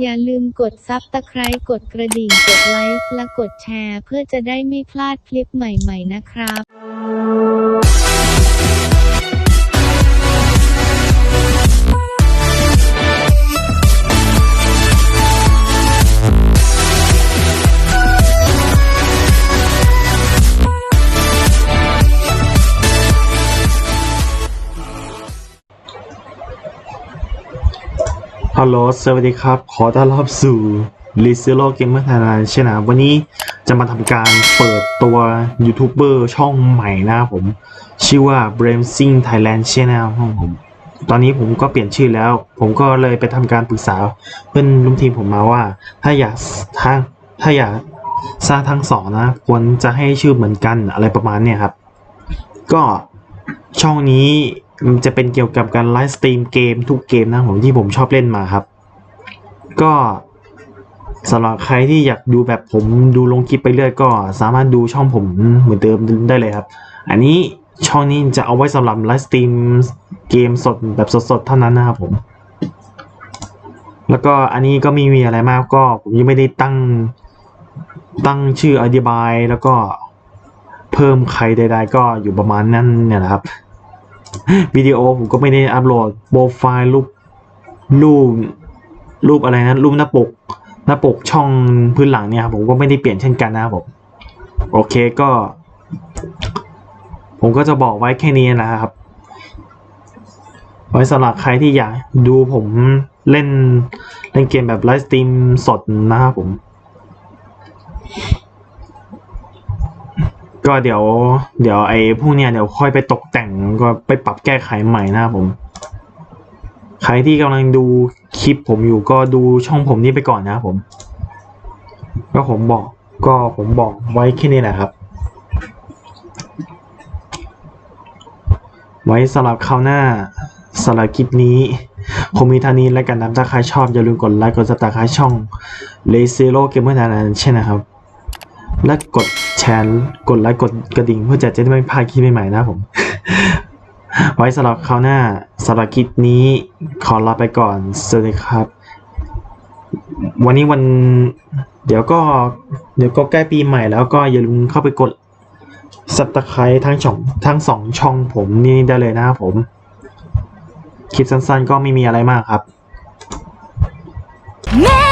อย่าลืมกดซับตะไคร้กดกระดิ่งกดไลค์และกดแชร์ เพื่อจะได้ไม่พลาดคลิปใหม่ ๆ นะครับ ฮัลโหล สวัสดีครับ ขอต้อนรับสู่ l i z e r o Gamer Thailand ใช่นะวันนี้จะมาทำการเปิดตัวยูทูบเบอร์ช่องใหม่นะครับผม ชื่อว่า b r a m s i n g Thailand Channel ครับผม ตอนนี้ผมก็เปลี่ยนชื่อแล้ว ผมก็เลยไปทำการปรึกษาเพื่อนร่วมทีมผมมาว่า ถ้าอยากทางถ้าอยากสร้างทั้งสองนะ ควรจะให้ชื่อเหมือนกันอะไรประมาณเนี่ยครับ ก็ช่องนี้ มันจะเป็นเกี่ยวกับการไลฟ์สตรีมเกมทุกเกมนะผมที่ผมชอบเล่นมาครับ ก็สำหรับใครที่อยากดูแบบผมดูลงคลิปไปเรื่อยก็สามารถดูช่องผมเหมือนเดิมได้เลยครับ อันนี้ช่องนี้จะเอาไว้สำหรับไลฟ์สตรีมเกมสดแบบสดๆเท่านั้นนะครับผม แล้วก็อันนี้ก็ไม่มีอะไรมากก็ผมยังไม่ได้ตั้งตั้งชื่ออธิบายแล้วก็เพิ่มใครใดๆก็อยู่ประมาณนั้นเนี่ยนะครับ วิดีโอผมก็ไม่ได้อัปโหลดโปรไฟล์รูปรูปรูปอะไรนะรูปหน้าปกหน้าปกช่องพื้นหลังเนี่ยครับผมก็ไม่ได้เปลี่ยนเช่นกันนะครับผมโอเคก็ ผมก็จะบอกไว้แค่นี้นะครับ ไว้สำหรับใครที่อยากดูผมเล่นเล่นเกมแบบไลฟ์สตรีมสดนะครับผม ก็เดี๋ยว เดี๋ยวไอ้พวกเนี้ยเดี๋ยวค่อยไปตกแต่งก็ไปปรับแก้ไขใหม่นะครับผม ใครที่กำลังดูคลิปผมอยู่ก็ดูช่องผมนี้ไปก่อนนะครับผม ก็ผมบอกก็ผมบอกไว้แค่นี้แหละครับ ไว้สำหรับคราวหน้าสำหรับคลิปนี้คงมีเท่านี้แล้วกันนะถ้าใครชอบอย่าลืมกดไลค์กดซับสไครต์ช่อง l a z e r o Gamer Thailand ใช่นะครับ และกดแชร์กดไลค์กดกระดิ่งเพื่อจะจะได้ไม่พลาดคลิปใหม่ๆนะผม ไว้สำหรับคราวหน้าสำหรับคลิปนี้ขอลาไปก่อน สวัสดีครับ วันนี้วันเดี๋ยวก็เดี๋ยวก็ใกล้ปีใหม่แล้วก็อย่าลืมเข้าไปกดซับตะไคร้ทั้งช่องทั้งสองช่องผมนี่ได้เลยนะครับผม คลิปสั้นๆก็ไม่มีอะไรมากครับ目